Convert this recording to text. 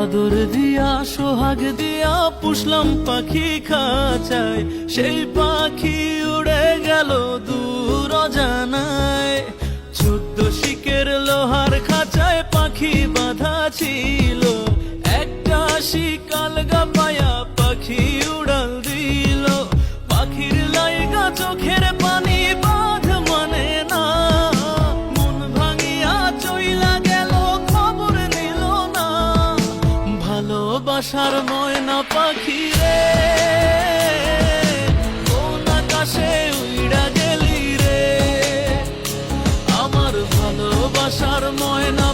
আদর দিয়া, সোহাগ দিয়া পুষলাম পাখি খাঁচায়। সেই পাখি উড়ে গেল দূর জানায় চোদ্দ শিকের লোহার খাঁচায় পাখি বাঁধা ছিল ভালোবাসার ময়না পাখি রে। কোন আকাশে উইড়া গেলি রে। আমার ভালোবাসার ময়না